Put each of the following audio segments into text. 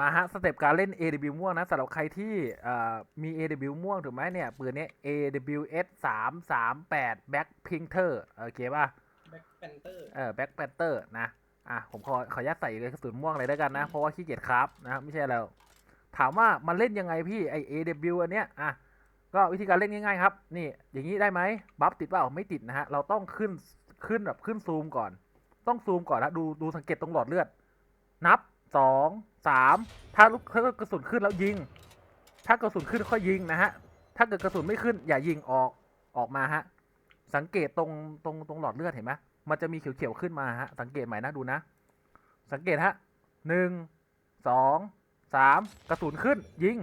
มาฮะสเต็ปการเล่น AW ม่วงนะสำหรับใครที่เอ่อมี AW ม่วงถูกไหมเนี่ยปืนนี้ AWS 3 3 8 Back Pinter โอเคป่ะแบ็คแพนเตอร์เออ Back Panther นะอะผมขอขออนุญาตใส่เลยกระสุนม่วงเลยแล้วกันนะ เพราะว่าขี้เกียจครับนะไม่ใช่แล้ว ถามว่ามันเล่นยังไงพี่ไอ AW อันเนี้ยอะก็วิธีการเล่นง่ายๆครับ นี่อย่างนี้ได้ไหมบัฟติดเปล่าไม่ติดนะฮะเราต้องขึ้นขึ้นแบบขึ้นซูมก่อน ต้องซูมก่อนนะดูดูสังเกตตรงหลอดเลือด นับ สองสามถ้าลูกถ้ากระสุนขึ้นแล้วยิง ถ้ากระสุนขึ้นค่อยยิงนะฮะ ถ้าเกิดกระสุนไม่ขึ้น อย่ายิงออกออกมาฮะ สังเกตตรงตรงตรงหลอดเลือดเห็นไหมมันจะมีเขียวๆขึ้นมาฮะ สังเกตใหม่นะดูนะ สังเกตฮะหนึ่งสองสามกระสุนขึ้นยิง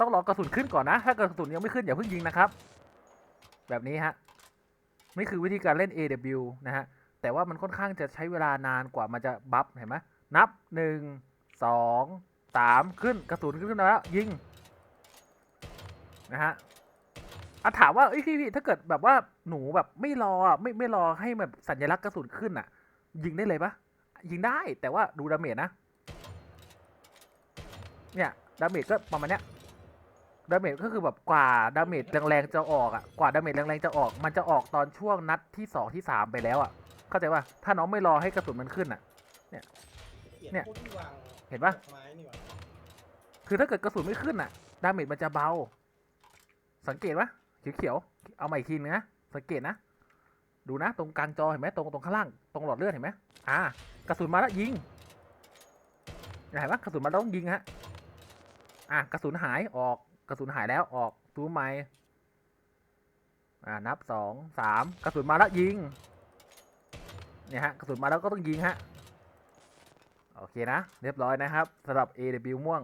ต้องรอกระสุนขึ้นก่อนนะ ถ้ากระสุนยังไม่ขึ้นอย่าเพิ่งยิงนะครับ แบบนี้ฮะนี่คือวิธีการเล่น AW นะฮะ แต่ว่ามันค่อนข้างจะใช้เวลานานกว่ามันจะบัฟเห็นไหม นับหนึ่งสองสามขึ้นกระสุนขึ้นมาแล้วยิงนะฮะอะถามว่าเอ้พี่พี่ถ้าเกิดแบบว่าหนูแบบไม่รอไม่ไม่รอให้แบบสัญลักษณ์กระสุนขึ้นอะ ยิงได้เลยปะยิงได้แต่ว่าดูดาเมจนะเนี่ยดาเมจก็ประมาณเนี้ยดาเมจก็คือแบบกว่าดาเมจแรงๆจะออกอะกว่าดาเมจแรงๆจะออก มันจะออกตอนช่วงนัดที่สองที่สามไปแล้วอะเข้าใจป่ะถ้าน้องไม่รอให้กระสุนมันขึ้นอะเขีย เนี่ยพวกที่วางเห็นปะดอกไม้นี่หว่าคือถ้าเกิดกระสุนไม่ขึ้นอะ ดาเมจมันจะเบา สังเกตปะเขียวๆเอาใหม่อีกทีนึงนะสังเกตนะ ดูนะ ตรงกลางจอเห็นไหมตรงตรงข้างล่างตรงหลอดเลือดเห็นไหมอ่ากระสุนมาแล้วยิงเห็นปะกระสุนมาแล้วต้องยิงฮะอะกระสุนหายออกกระสุนหายแล้วออกซูมใหม่อ่านับสองสามกระสุนมาแล้วยิงเนี่ยฮะกระสุนมาแล้วก็ต้องยิงฮะ โอเคนะ เรียบร้อยนะครับสำหรับ AW ม่วง